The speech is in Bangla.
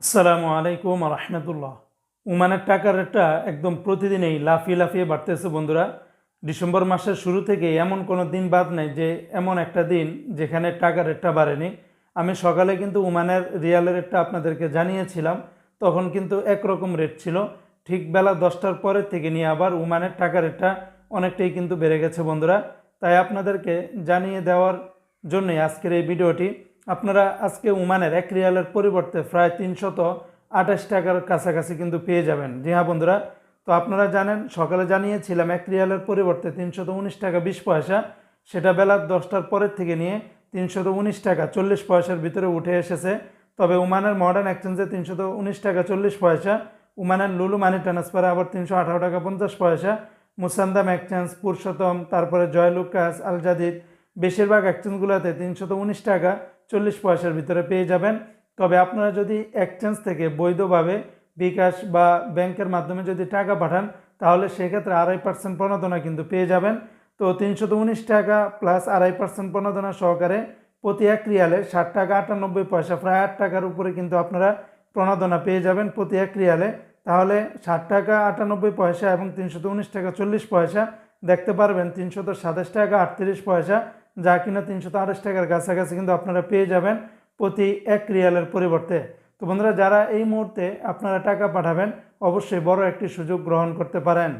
আসসালামু আলাইকুম রহমতুল্লাহ। উমানের টাকার রেটটা একদম প্রতিদিনই লাফিয়ে লাফিয়ে বাড়তেছে বন্ধুরা। ডিসেম্বর মাসের শুরু থেকে এমন কোনো দিন বাদ নেই যে এমন একটা দিন যেখানে টাকার রেটটা বাড়েনি। আমি সকালে কিন্তু উমানের রিয়ালের রেটটা আপনাদেরকে জানিয়েছিলাম, তখন কিন্তু একরকম রেট ছিল। ঠিক বেলা দশটার পরের থেকে নিয়ে আবার উমানের টাকা রেটটা অনেকটাই কিন্তু বেড়ে গেছে বন্ধুরা। তাই আপনাদেরকে জানিয়ে দেওয়ার জন্যই আজকের এই ভিডিওটি আপনারা আজকে উমানের এক রিয়ালের পরিবর্তে প্রায় তিনশত আঠাশ টাকার কাছাকাছি কিন্তু পেয়ে যাবেন। জি হ্যাঁ বন্ধুরা, তো আপনারা জানেন, সকালে জানিয়েছিলাম এক রিয়ালের পরিবর্তে তিনশত উনিশ টাকা বিশ পয়সা, সেটা বেলা দশটার পরের থেকে নিয়ে তিনশত উনিশ টাকা চল্লিশ পয়সার ভিতরে উঠে এসেছে। তবে উমানের মডার্ন এক্সচেঞ্জে তিনশত উনিশ টাকা চল্লিশ পয়সা, উমানের লুলু মানি ট্রান্সফারে আবার তিনশো আঠারো টাকা পঞ্চাশ পয়সা, মুসান্দাম এক্সচেঞ্জ পুরুষোত্তম, তারপরে জয়লুকাস আল জাদিদ বেশিরভাগ এক্সচেঞ্জগুলোতে তিনশত উনিশ টাকা চল্লিশ পয়সার ভিতরে পেয়ে যাবেন। তবে আপনারা যদি এক্সচেঞ্জ থেকে বৈধভাবে বিকাশ বা ব্যাংকের মাধ্যমে যদি টাকা পাঠান, তাহলে সেক্ষেত্রে আড়াই পার্সেন্ট প্রণোদনা কিন্তু পেয়ে যাবেন। তো তিনশত উনিশ টাকা প্লাস আড়াই পার্সেন্ট প্রণোদনা সহকারে প্রতি এক রিয়ালে ষাট টাকা আটানব্বই পয়সা প্রায় আট টাকার উপরে কিন্তু আপনারা প্রণোদনা পেয়ে যাবেন প্রতি এক রিয়ালে। তাহলে ষাট টাকা আটানব্বই পয়সা এবং তিনশত উনিশ টাকা চল্লিশ পয়সা, দেখতে পারবেন তিনশত সাতাশ টাকা আটত্রিশ পয়সা। যা কিনা তিনশো আঠাশ টাকার কাছাকাছি কিন্তু আপনারা পেয়ে যাবেন প্রতি এক রিয়ালের পরিবর্তে। তো বন্ধুরা, যারা এই মুহূর্তে আপনারা টাকা পাঠাবেন, অবশ্যই বড় একটি সুযোগ গ্রহণ করতে পারেন।